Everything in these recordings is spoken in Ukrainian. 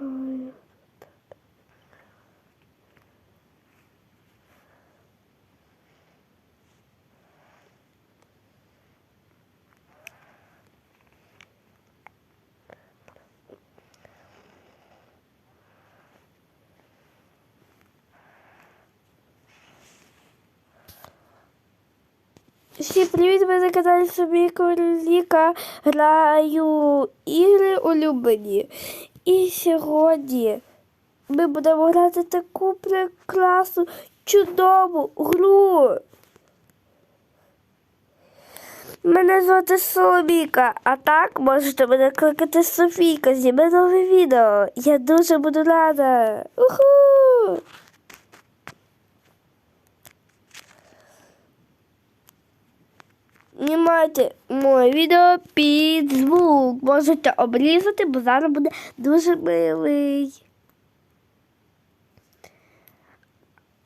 Ой. Всім привіт, ми на каналі собі Короліка. Граю ігри улюблені. І сьогодні ми будемо грати таку прекрасну, чудову гру. Мене звати Соломіка, а так можете мене кликати Софійка. зніме нове відео. Я дуже буду рада. Уху! Знімайте моє відео під звук. Можете обрізати, бо зараз буде дуже милий.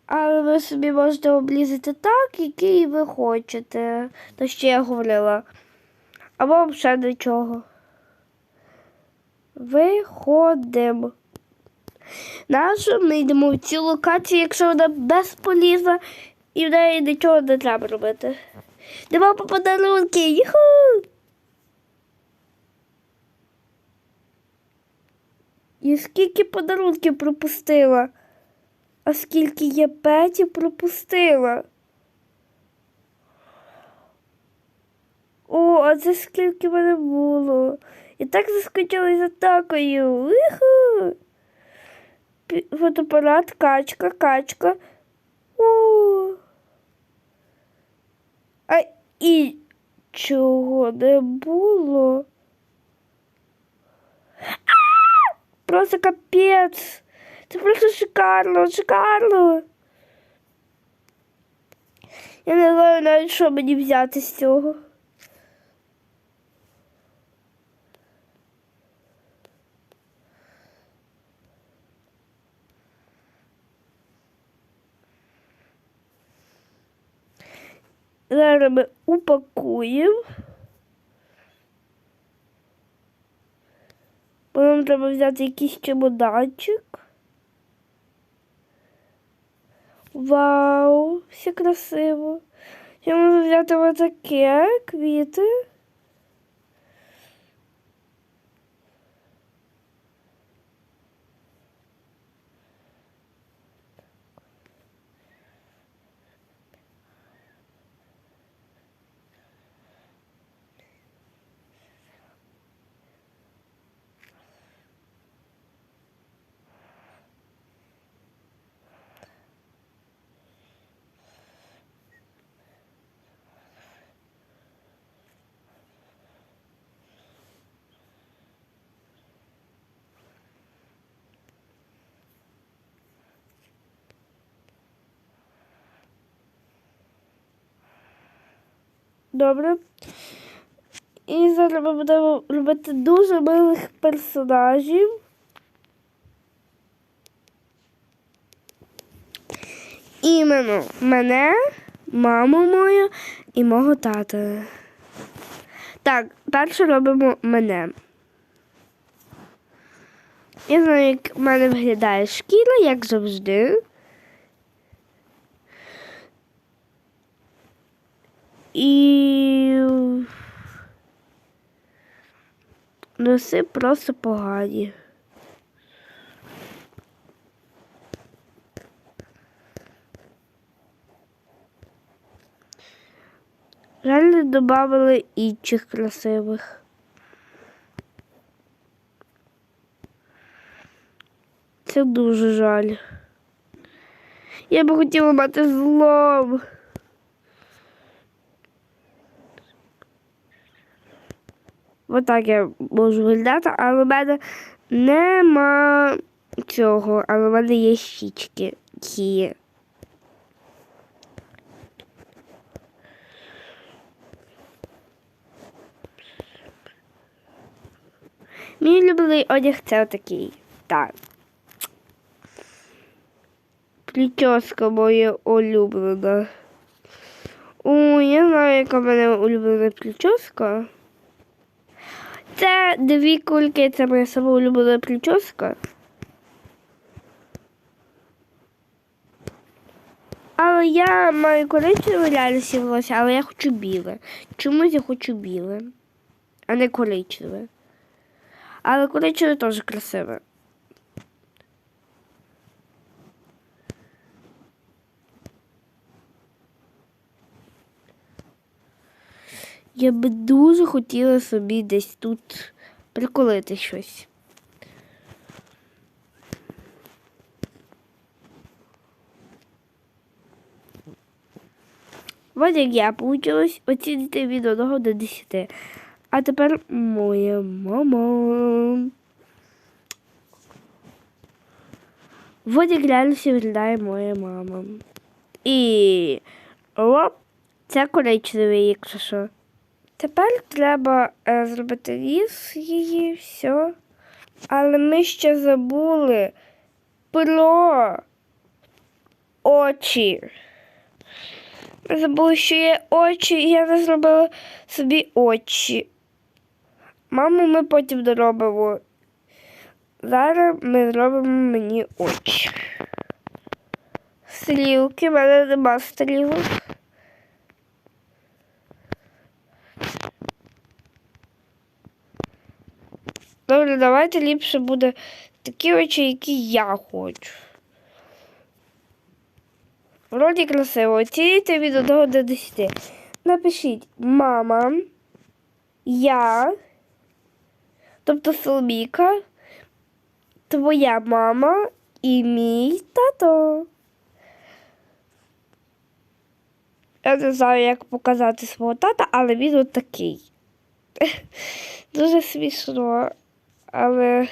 Але ви собі можете обрізати так, який ви хочете. То що я говорила. Або взагалі нічого. Виходимо. Нашу ми йдемо в цю локацію, якщо вона безполізна і в неї нічого не треба робити. Йдемо по подарунки. Юху! І скільки подарунків пропустила? А скільки я петів пропустила? О, а це скільки в мене було? І так заскочила за такою. Фотоапарат, качка, качка. О! А і чого не було? А! Просто капець. Це просто шикарно, шикарно. Я не знаю навіть, що мені взяти з цього. Зараз ми упакуємо. Бо нам треба взяти якийсь чемоданчик. Вау, все красиво. Я можу взяти ось таке квіти. Добре. І зараз ми будемо робити дуже милих персонажів. Іменно мене, маму мою і мого тата. Так, перше робимо мене. Я знаю, як в мене виглядає шкіра, як завжди. І носи просто погані. Жаль, не додали інших красивих. Це дуже жаль. Я би хотіла мати злом. Отак я можу виглядати, але в мене нема цього, але в мене є щічки. Є. Мій улюблений одяг це отакий. Так. Прическа моя улюблена. О, я знаю, яка в мене улюблена прическа. Це дві кульки, це моя сама улюблена прическа. Але я маю коричневе реально волосся, але я хочу біле. Чомусь я хочу біле, а не коричневе. Але коричневе теж красиве. Я би дуже хотіла собі десь тут приколити щось. Ось як я получилось оцінити від 1 до 10. А тепер моя мама. Ось як реально виглядає моя мама. І оп, це коричневий, якщо що. Тепер треба е, зробити ліс її, все. Але ми ще забули про очі. Ми забули, що є очі, і я не зробила собі очі. Маму ми потім доробимо. Зараз ми зробимо мені очі. Стрілки, в мене нема стрілок. Давайте ліпше буде такі очі, які я хочу. Вроді красиво. Оцінюйте від 1 до 10. Напишіть мама, я, тобто Соломійка, твоя мама і мій тато. Я не знаю, як показати свого тата, але він от такий. Дуже смішно, але.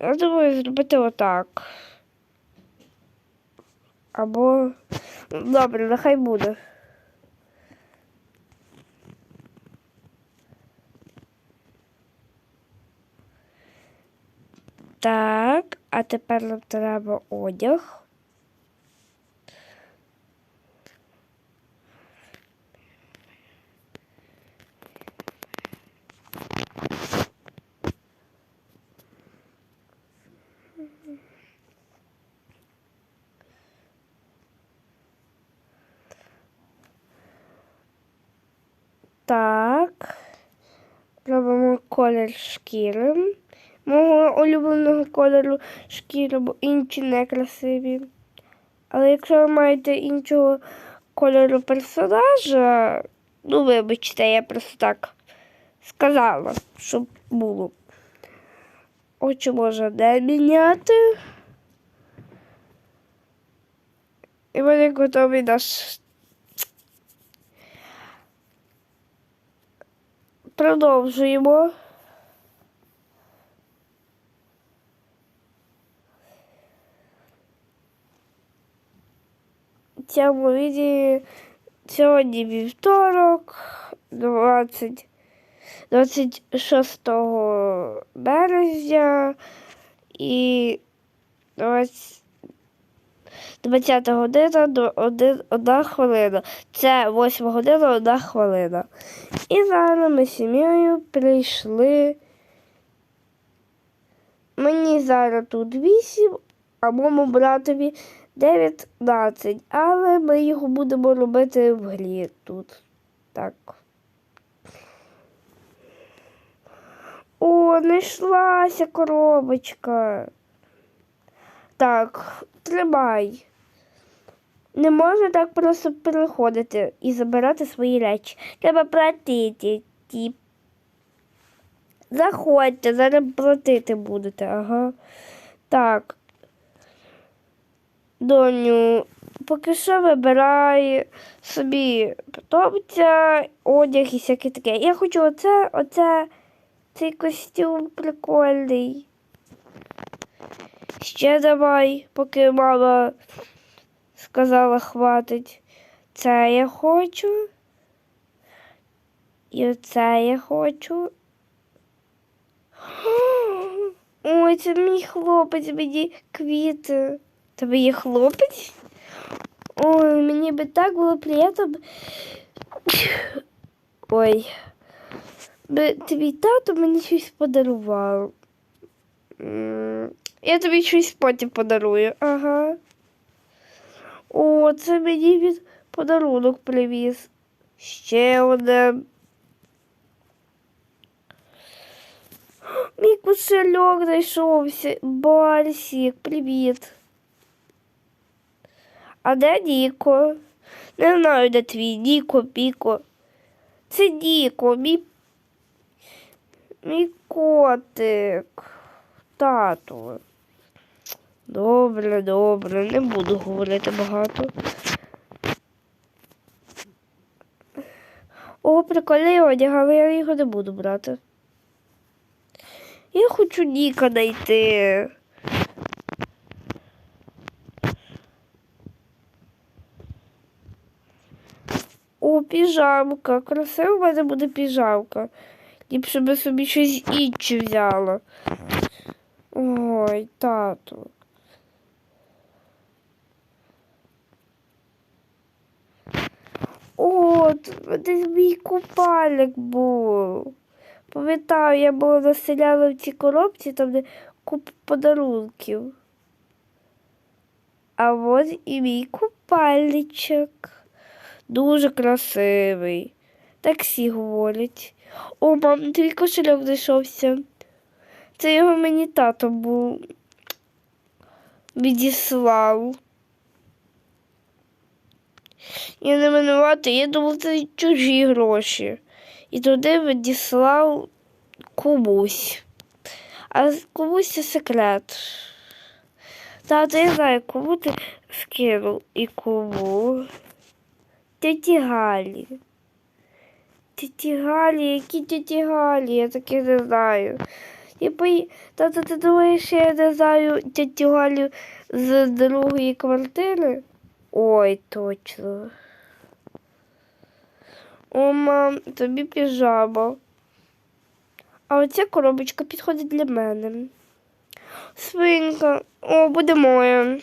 Я думаю, зробити отак. Або. Добре, нехай буде. Так, а тепер нам треба одяг. Так. Робимо колір шкіри. Мого улюбленого кольору шкіри, бо інші не красиві. Але якщо ви маєте іншого кольору персонажа, ну вибачте, я просто так сказала, щоб було. Очі можна не міняти. І вони готові наш Продовжуємо. Цьому відео сьогодні вівторок, 20, 26 березня і 20 20 година до 1, 1 хвилина. Це 8 година 1 хвилина. І зараз ми з сім'єю прийшли. Мені зараз тут 8, а моєму братові 19. Але ми його будемо робити в грі тут. Так. О, знайшлася коробочка. Так, тримай. Не можна так просто переходити і забирати свої речі. Треба платити. Тіп. Заходьте, зараз платити будете, ага. Так. Доню, поки що вибирай собі питомця, одяг і всяке таке. Я хочу оце, оце, цей костюм прикольний. Ще давай, поки мама сказала хватить. Це я хочу. І оце я хочу. Ой, це мій хлопець, мені квіти. Тебе є хлопець? Ой, мені би так було приємно. Ой. Твій тато мені щось подарував. Я тобі щось потім подарую. Ага. О, це мені від подарунок привіз. Ще один. Мій кошельок знайшовся. Барсік, привіт. А де Ніко? Не знаю, де твій Ніко, Піко. Це Ніко, мій, мій котик. Тату. Добре, добре, не буду говорити багато. О, прикольний одяг, але я його не буду брати. Я хочу Ніка знайти. О, піжамка. Красива в мене буде піжамка. Ліпше би собі щось інше взяла. Ой, тату. От, десь мій купальник був. Пам'ятаю, я була населяла в цій коробці, там де купа подарунків. А ось і мій купальничок. Дуже красивий. Так всі говорять. О, мам, твій кошельок знайшовся. Це його мені тато був відіслав. Я не винувата, я думав, це чужі гроші. І туди відіслав комусь. А комусь це секрет. Тато, я знаю, кому ти скинув і кому. Тіті Галі. Тіті Галі, які тіті Галі, я таке не знаю. Я пої... Тато, ти думаєш, я не знаю тітю Галю з другої квартири? Ой, точно. О, мам, тобі піжама. А оця коробочка підходить для мене. Свинка, о, буде моя.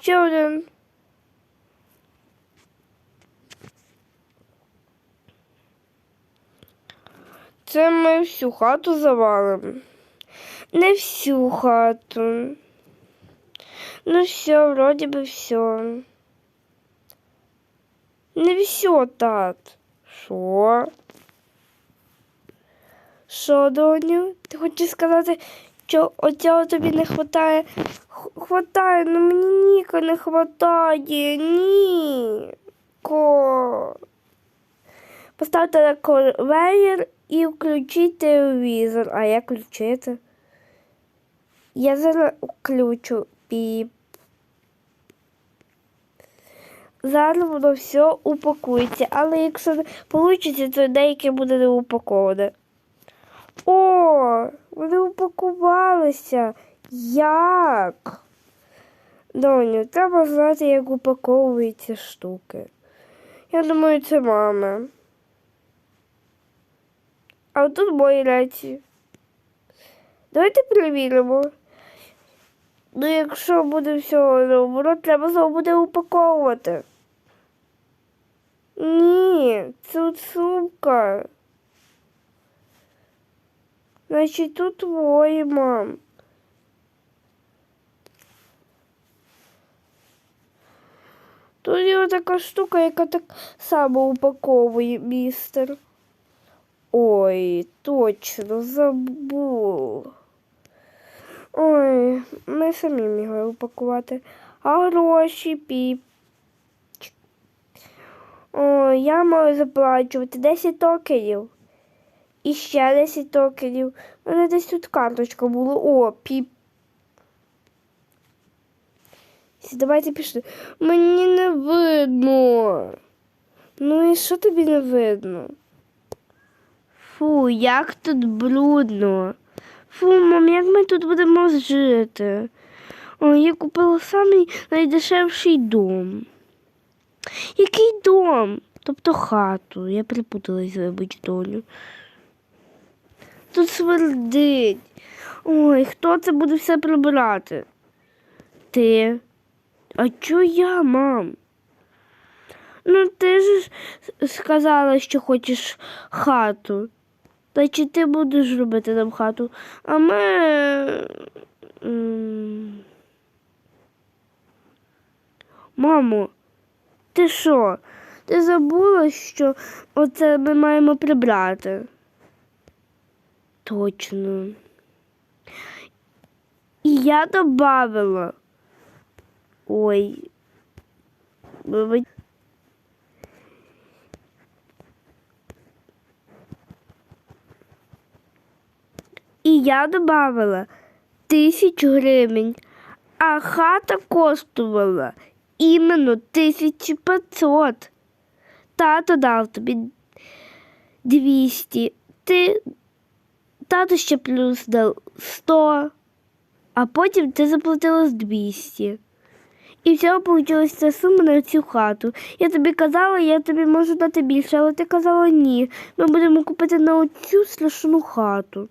Ще один. Це ми всю хату завалимо. Не всю хату. Ну все, вроде бы все. Не все, тат. Що? Що, доню? Ти хочеш сказати, що оцього тобі не хватає? Хватає, ну мені ніка не хватає. Ні. Ко. Поставте конвейер і включіть телевізор. А як включити? Я зараз включу піп. Зараз воно все упакується, але якщо не вийде, то деяке буде не упаковане. О, вони упакувалися. Як? Доню, треба знати, як упаковуються штуки. Я думаю, це мама. А тут мої речі. Давайте перевіримо. Ну, якщо буде все наоборот, треба знову буде упаковувати. Ні, це от сумка. Значить, тут твої, мам. Тут є така штука, яка так само упаковує містер. Ой, точно забув. Самі могли упакувати. А гроші піп. Ой, я маю заплачувати 10 токенів. І ще 10 токенів. У мене десь тут карточка була. О, піп. Давайте пішли. Мені не видно. Ну і що тобі не видно? Фу, як тут брудно. Фу, мам, як ми тут будемо жити? Ой, я купила самий найдешевший дом. Який дом? Тобто хату. Я припуталась, вибач, долю. Тут смердить. Ой, хто це буде все прибирати? Ти. А чо я, мам? Ну, ти ж сказала, що хочеш хату. Значить, ти будеш робити нам хату. А ми. Мамо, ти що? Ти забула, що оце ми маємо прибрати? Точно. І я добавила. Ой. Я добавила тисячу гривень, а хата коштувала іменно 1500. Тато дав тобі 200. Ти тато ще плюс дав 100, а потім ти заплатила з 200. І всього вийшла ця сума на цю хату. Я тобі казала, я тобі можу дати більше, але ти казала ні. Ми будемо купити на оцю страшну хату.